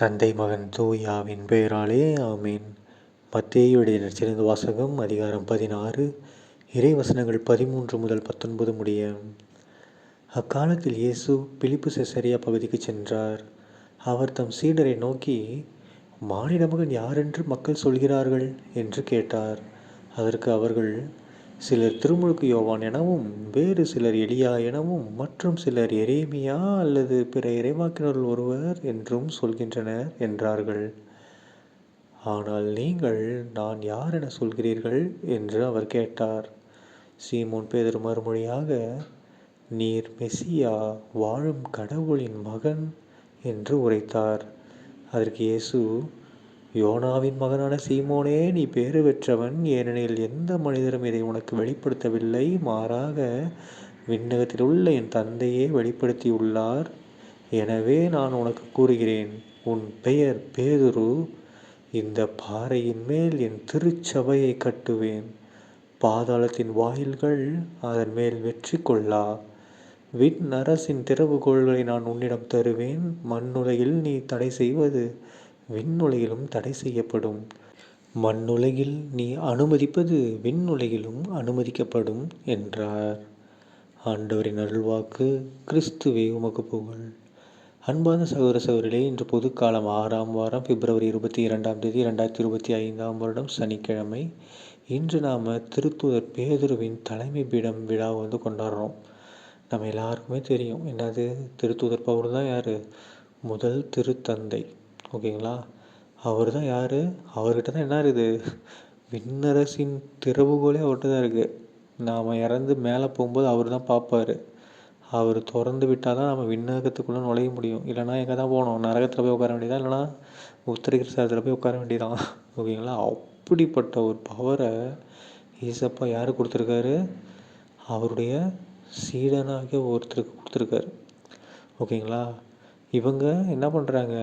தந்தை மகன் தூயாவின் பெயராலே ஆமீன். மத்தேயுடைய நற்சிறந்த வாசகம் அதிகாரம் பதினாறு இறைவசனங்கள் பதிமூன்று முதல் பத்தொன்பது முடிய. அக்காலத்தில் இயேசு பிலிப்பு செசரியா பகுதிக்கு சென்றார். அவர் தம் சீடரை நோக்கி மானிட மகன் யாரென்று மக்கள் சொல்கிறார்கள்? என்று கேட்டார். அதற்கு அவர்கள் சிலர் திருமுழுக்கு யோவான் எனவும் வேறு சிலர் எலியா எனவும் மற்றும் சிலர் எரேமியா அல்லது பிற இறைவாக்கினர்கள் ஒருவர் என்றும் சொல்கின்றனர் என்றார்கள். ஆனால் நீங்கள் நான் யார் என சொல்கிறீர்கள்? என்று அவர் கேட்டார். சீமோன் பேதர் மறுமொழியாக நீர் மெசியா வாழும் கடவுளின் மகன் என்று உரைத்தார். அதற்கு இயேசு யோனாவின் மகனான சீமோனே நீ பேறு பெற்றவன். ஏனெனில் எந்த மனிதரும் இதை உனக்கு வெளிப்படுத்தவில்லை. மாறாக விண்ணகத்தில் உள்ள என் தந்தையே வெளிப்படுத்தியுள்ளார். எனவே நான் உனக்கு கூறுகிறேன் உன் பெயர் பேதுரு. இந்த பாறையின் மேல் என் திருச்சபையை கட்டுவேன். பாதாளத்தின் வாயில்கள் அதன் மேல் வெற்றி கொள்ளா. விண் அரசின் திறவுகோள்களை நான் உன்னிடம் தருவேன். மண்ணுலகில் நீ தடை செய்வது விண்ணுலகிலும் தடை செய்யப்படும். மண்ணுலகில் நீ அனுமதிப்பது விண்ணுலகிலும் அனுமதிக்கப்படும் என்றார். ஆண்டவரின் அருள்வாக்கு கிறிஸ்துவே உமக்கு புகழ். அன்பான சகோதர சகோதரிகளே இன்று பொதுக்காலம் ஆறாம் வாரம் பிப்ரவரி இருபத்தி இரண்டாம் தேதி ரெண்டாயிரத்தி இருபத்தி ஐந்தாம் வருடம் சனிக்கிழமை. இன்று நாம் திருத்தூதர் பேதுருவின் தலைமை பீடம் விழா வந்து கொண்டாடுறோம். நம்ம எல்லாருக்குமே தெரியும். என்னது? திருத்தூதர் பவுல் தான் யார்? முதல் திருத்தந்தை. ஓகேங்களா? அவர் தான் யார்? அவர்கிட்ட தான் என்ன இருக்குது? விண்ணரசின் திறவுகோலே அவர்கிட்ட தான் இருக்குது நாம் இறந்து மேலே போகும்போது அவர் தான் பார்ப்பார். அவர் திறந்து விட்டால் தான் நம்ம விண்ணகத்துக்குள்ளே நுழைய முடியும். இல்லைனா எங்கே தான் போகணும்? நரகத்தில் போய் உட்கார வேண்டியதான் இல்லைனா உத்தரகிருஷ்ணத்தில் போய் உட்கார வேண்டியதான். ஓகேங்களா? அப்படிப்பட்ட ஒரு பவரை ஈசப்பா யார் கொடுத்துருக்காரு? அவருடைய சீடனாகிய ஒருத்தருக்கு கொடுத்துருக்காரு. ஓகேங்களா? இவங்க என்ன பண்ணுறாங்க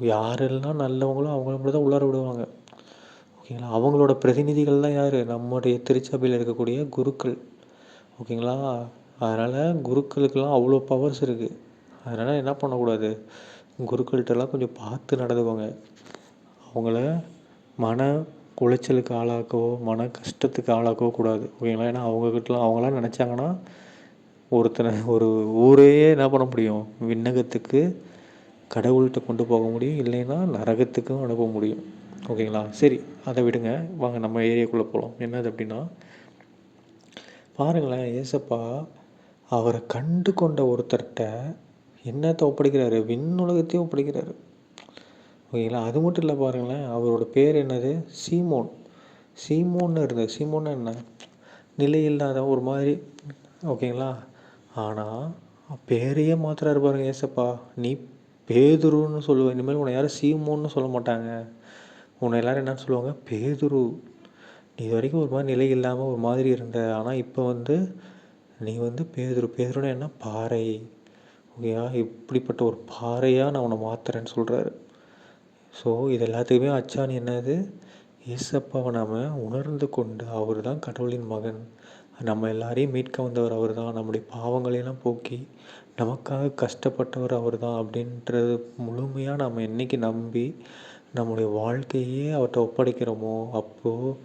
யாரெல்லாம் நல்லவங்களோ அவங்கள மட்டும் தான் உள்ளார விடுவாங்க. ஓகேங்களா? அவங்களோட பிரதிநிதிகள் தான் யார்? நம்முடைய திருச்சபையில் இருக்கக்கூடிய குருக்கள். ஓகேங்களா? அதனால் குருக்களுக்கெல்லாம் அவ்வளோ பவர்ஸ் இருக்குது அதனால் என்ன பண்ணக்கூடாது? குருக்கள்கிட்டலாம் கொஞ்சம் பார்த்து நடந்துக்கோங்க. அவங்கள மன குளைச்சலுக்கு ஆளாக்கவோ மன கஷ்டத்துக்கு ஆளாக்கவோ கூடாது. ஓகேங்களா? ஏன்னா அவங்கக்கிட்டலாம் அவங்களாம் நினச்சாங்கன்னா ஒருத்தனை ஒரு ஊரையே என்ன பண்ண முடியும்? விண்ணகத்துக்கு கடவுள்கிட்ட கொண்டு போக முடியும் இல்லைன்னா நரகத்துக்கும் அனுப்ப முடியும். ஓகேங்களா? சரி அதை விடுங்க. வாங்க நம்ம ஏரியாக்குள்ளே போகலாம் என்னது அப்படின்னா பாருங்களேன் ஏசப்பா அவரை கண்டு கொண்ட ஒருத்தர்கிட்ட என்னத்தை ஒப்படைக்கிறாரு? விண்ணுலகத்தையும் ஒப்படைக்கிறாரு. ஓகேங்களா? அது மட்டும் இல்லை பாருங்களேன் அவரோட பேர் என்னது? சீமோன். சீமோன்னு இருந்தது சீமோன்னு என்ன? நிலை இல்லாத ஒரு மாதிரி. ஓகேங்களா? ஆனால் பேரையே மாத்துறாரு பாருங்க ஏசப்பா. நீ பேதுருன்னு சொல்லுவேன் இனிமேல் உன்னை யாரும் சீமோன்னு சொல்ல மாட்டாங்க. உன்னை எல்லோரும் என்னன்னு சொல்லுவாங்க? பேதுரு. நீ இது வரைக்கும் ஒரு மாதிரி நிலை இல்லாமல் ஒரு மாதிரி இருந்த. ஆனால் இப்போ வந்து நீ வந்து பேதுரு. பேதுருன்னு என்ன? பாறை. ஓகேயா? இப்படிப்பட்ட ஒரு பாறையாக நான் உன்னை மாற்றுறேன்னு சொல்கிறாரு ஸோ இது எல்லாத்துக்குமே அச்சான் என்னது? இயேசப்பாவை நாம் உணர்ந்து கொண்டு அவர் தான் கடவுளின் மகன். நம்ம எல்லாரையும் மீட்க வந்தவர் அவர் தான் நம்முடைய பாவங்களையெல்லாம் போக்கி நமக்காக கஷ்டப்பட்டவர் அவர் தான் அப்படின்றது முழுமையாக நம்ம என்றைக்கு நம்பி நம்முடைய வாழ்க்கையே அவர்கிட்ட ஒப்படைக்கிறோமோ அப்போது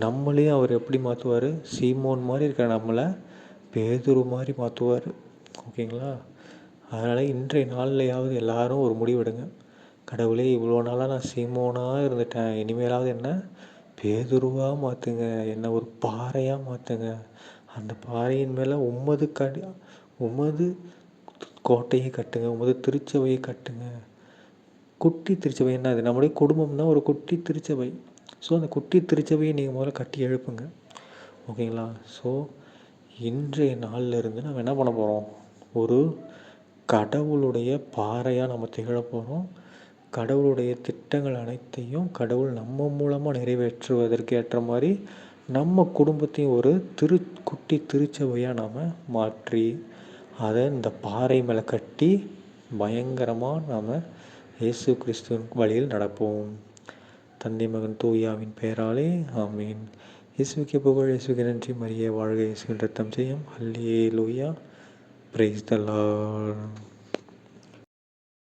நம்மளையும் அவர் எப்படி மாற்றுவார் சீமோன் மாதிரி இருக்கிற நம்மளை பேதுரு மாதிரி மாற்றுவார் ஓகேங்களா? அதனால் இன்றைய நாள்லையாவது எல்லாரும் ஒரு முடிவெடுங்க கடவுளே இவ்வளோ நாளாக நான் சீமோனாக இருந்துட்டேன். இனிமேலாவது என்ன? பேதுருவாக மாற்றுங்க என்னை ஒரு பாறையாக மாற்றுங்க அந்த பாறையின் மேலே உம்மது கடி உமது கோட்டையை கட்டுங்க முதல் திருச்சபையை கட்டுங்க. குட்டி திருச்சபை என்ன அது? நம்முடைய குடும்பம்னா ஒரு குட்டி திருச்சபை. ஸோ அந்த குட்டி திருச்சபையை நீங்கள் முதல்ல கட்டி எழுப்புங்க. ஓகேங்களா ஸோ இன்றைய நாளில் இருந்து நம்ம என்ன பண்ண போகிறோம் ஒரு கடவுளுடைய பாறையாக நம்ம திகழ போகிறோம் கடவுளுடைய திட்டங்கள் அனைத்தையும் கடவுள் நம்ம மூலமாக நிறைவேற்றுவதற்கு ஏற்ற மாதிரி நம்ம குடும்பத்தையும் ஒரு திரு குட்டி திருச்சபையாக நாம் மாற்றி அதை இந்த பாறை மேலே கட்டி பயங்கரமாக நாம் இயேசு கிறிஸ்துவின் வழியில் நடப்போம். தந்தை மகன் தூயாவின் பெயராலே ஆமீன். இயேசுக்கு புகழ் இயேசுக்கு நன்றி. மரிய வாழ்க இயேசுவின் ரத்தம் செய்யும் அல்லே லூயா பிரைஸ் த லார்ட்